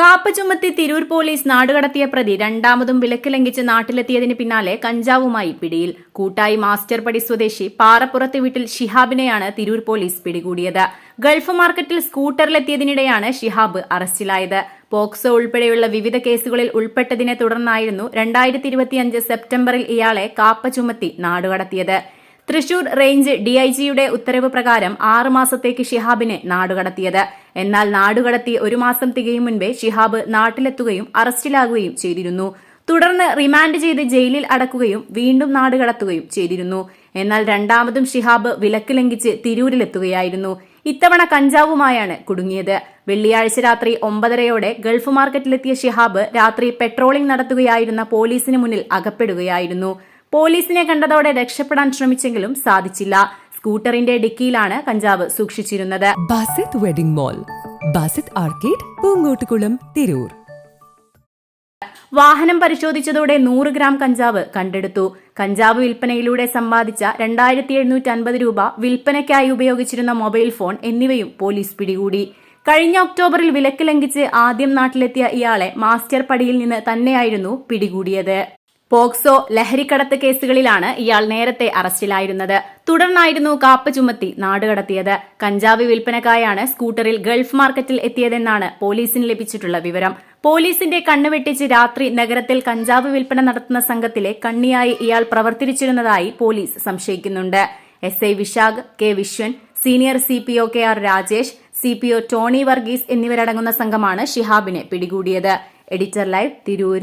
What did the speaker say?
കാപ്പ ചുമത്തി തിരൂർ പോലീസ് നാടുകടത്തിയ പ്രതി രണ്ടാമതും വിലക്ക് ലംഘിച്ച് നാട്ടിലെത്തിയതിന് പിന്നാലെ കഞ്ചാവുമായി പിടിയിൽ. കൂട്ടായി മാസ്റ്റർ പടി സ്വദേശി പാറപ്പുറത്ത് വീട്ടിൽ ഷിഹാബിനെയാണ് തിരൂർ പോലീസ് പിടികൂടിയത്. ഗൾഫ് മാർക്കറ്റിൽ സ്കൂട്ടറിലെത്തിയതിനിടെയാണ് ഷിഹാബ് അറസ്റ്റിലായത്. പോക്സോ ഉൾപ്പെടെയുള്ള വിവിധ കേസുകളിൽ ഉൾപ്പെട്ടതിനെ തുടർന്നായിരുന്നു രണ്ടായിരത്തി സെപ്റ്റംബറിൽ ഇയാളെ കാപ്പ ചുമത്തി നാടുകടത്തിയത് തൃശൂർ റേഞ്ച് ഡിഐജിയുടെ ഉത്തരവ് പ്രകാരം ആറ് മാസത്തേക്ക് ഷിഹാബിനെ നാടുകടത്തിയത്. എന്നാൽ നാടുകടത്തി ഒരു മാസം തികയും മുൻപേ ഷിഹാബ് നാട്ടിലെത്തുകയും അറസ്റ്റിലാകുകയും ചെയ്തിരുന്നു. തുടർന്ന് റിമാൻഡ് ചെയ്ത് ജയിലിൽ അടക്കുകയും വീണ്ടും നാടുകടത്തുകയും ചെയ്തിരുന്നു. എന്നാൽ രണ്ടാമതും ഷിഹാബ് വിലക്ക് ലംഘിച്ച് തിരൂരിലെത്തുകയായിരുന്നു. ഇത്തവണ കഞ്ചാവുമായാണ് കുടുങ്ങിയത്. വെള്ളിയാഴ്ച രാത്രി ഒമ്പതരയോടെ ഗൾഫ് മാർക്കറ്റിലെത്തിയ ഷിഹാബ് രാത്രി പെട്രോളിംഗ് നടത്തുകയായിരുന്ന പോലീസിന് മുന്നിൽ അകപ്പെടുകയായിരുന്നു. പോലീസിനെ കണ്ടതോടെ രക്ഷപ്പെടാൻ ശ്രമിച്ചെങ്കിലും സാധിച്ചില്ല. സ്കൂട്ടറിന്റെ ഡിക്കിയിലാണ് കഞ്ചാവ് സൂക്ഷിച്ചിരുന്നത്. Basith wedding mall Basith arcade Poongottukulam Tirur. വാഹനം പരിശോധിച്ചതോടെ നൂറ് ഗ്രാം കഞ്ചാവ് കണ്ടെടുത്തു. കഞ്ചാവ് വിൽപ്പനയിലൂടെ സമ്പാദിച്ച രണ്ടായിരത്തി എഴുന്നൂറ്റി അൻപത് രൂപ വിൽപ്പനയ്ക്കായി ഉപയോഗിച്ചിരുന്ന മൊബൈൽ ഫോൺ എന്നിവയും പോലീസ് പിടികൂടി. കഴിഞ്ഞ ഒക്ടോബറിൽ വിലക്ക് ലംഘിച്ച് ആദ്യം നാട്ടിലെത്തിയ ഇയാളെ മാസ്റ്റർ പടിയിൽ നിന്ന് തന്നെയായിരുന്നു പിടികൂടിയത്. പോക്സോ ലഹരിക്കടത്ത് കേസുകളിലാണ് ഇയാൾ നേരത്തെ അറസ്റ്റിലായിരുന്നത്. തുടർന്നായിരുന്നു കാപ്പ് ചുമത്തി നാടുകടത്തിയത് കഞ്ചാവ് വിൽപ്പനക്കായാണ് സ്കൂട്ടറിൽ ഗൾഫ് മാർക്കറ്റിൽ എത്തിയതെന്നാണ് പോലീസിന് ലഭിച്ചിട്ടുള്ള വിവരം. പോലീസിന്റെ കണ്ണുവെട്ടിച്ച് രാത്രി നഗരത്തിൽ കഞ്ചാവ് വിൽപ്പന നടത്തുന്ന സംഘത്തിലെ കണ്ണിയായി ഇയാൾ പ്രവർത്തിച്ചിരുന്നതായി police സംശയിക്കുന്നുണ്ട്. S I Vishakh K Viswan senior C P O K R Rajesh C P O Tony Varghese എന്നിവരടങ്ങുന്ന സംഘമാണ് ഷിഹാബിനെ പിടികൂടിയത്. Editor live Tirur